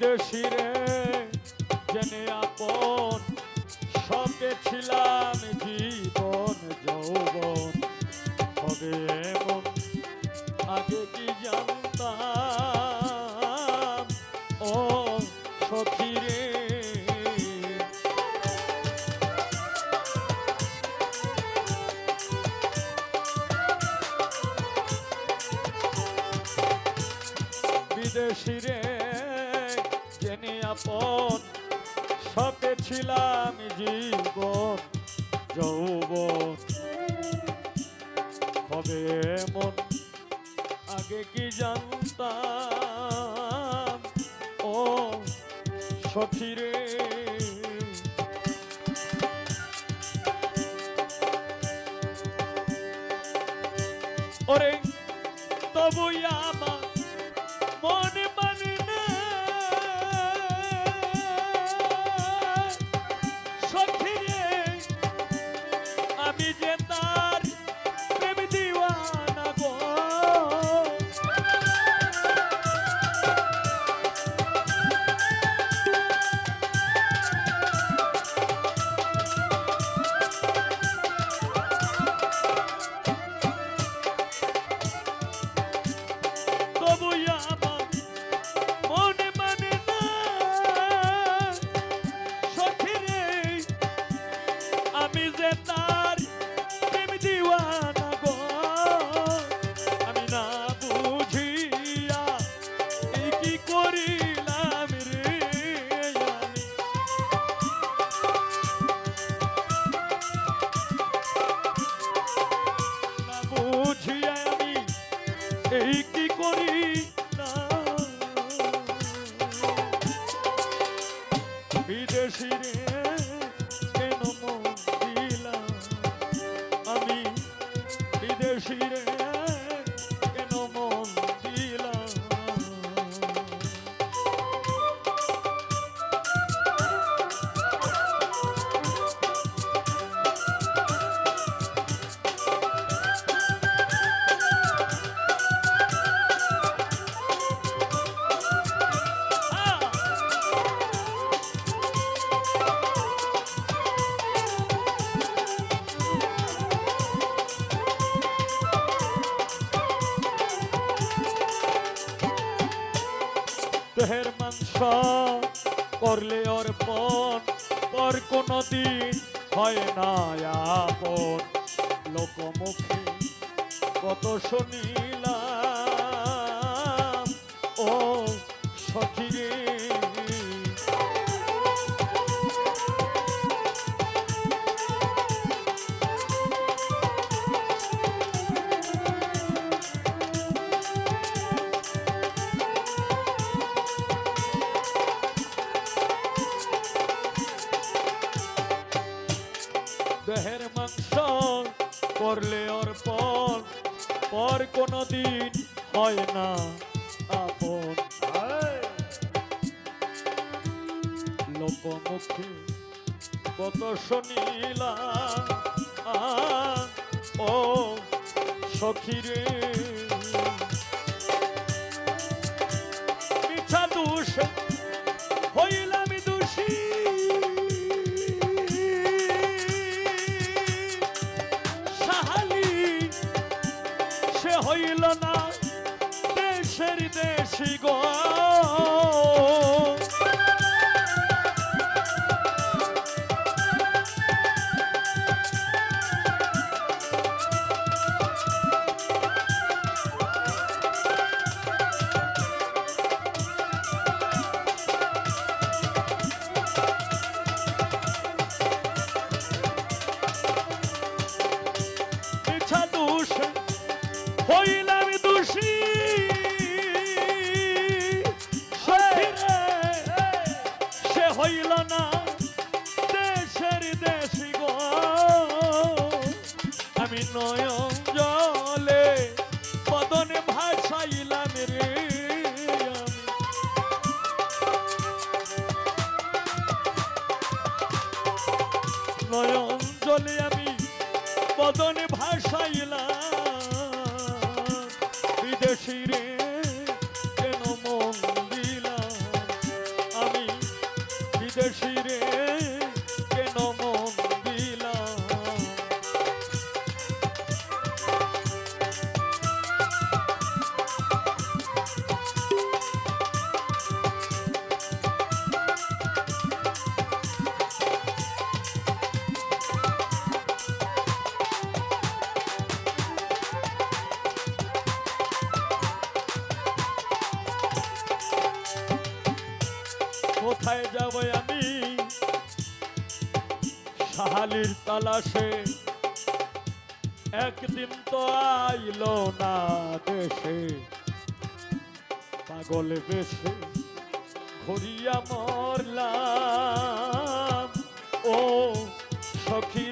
বিদেশিরে জেনে আপন সবে ছিলাম জীবন যৌবন। হবে এমন, আগে কি জানতাম? ও সখিরে বিদেশিরে জেনে ছিলাম জীবন যৌবন। হবে মন আগে কি জানতাম? ও সখিরে। ওরে তবু আমার করলে অর্পণ পর কোনো দিন হয় না আপন। লোকমুখে কত শুনিলাম দেহের মাংস করলে অর্পণ পর কোনো দিন হয় না আপন লোকমুখে কত শুনিলাম আ, ও সখিরে হইল না। দেশের দেশি গো। আমি নয়ন জলে বদনে ভাসাইলাম রে। নয়ন জলে আমি বদনে ভাসাইলাম কোথায় যাব আমি? সাহালির তালাশে। একদিন তো আইল না দেশে। পাগল বেশে ঘুরিয়া মরলাম। ও সখিরে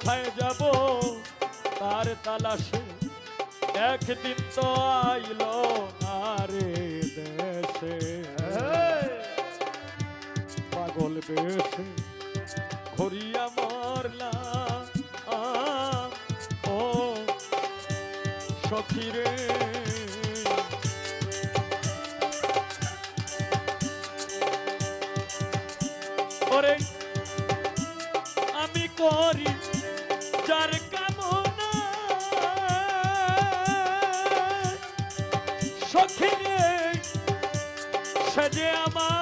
কোথায় যাব? তার তালাশে একদিন তো আইলো না রে দেশে। পাগল বেশে ঘুরিয়া মরলা। ও সখিরে আমি করি সে আমার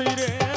রে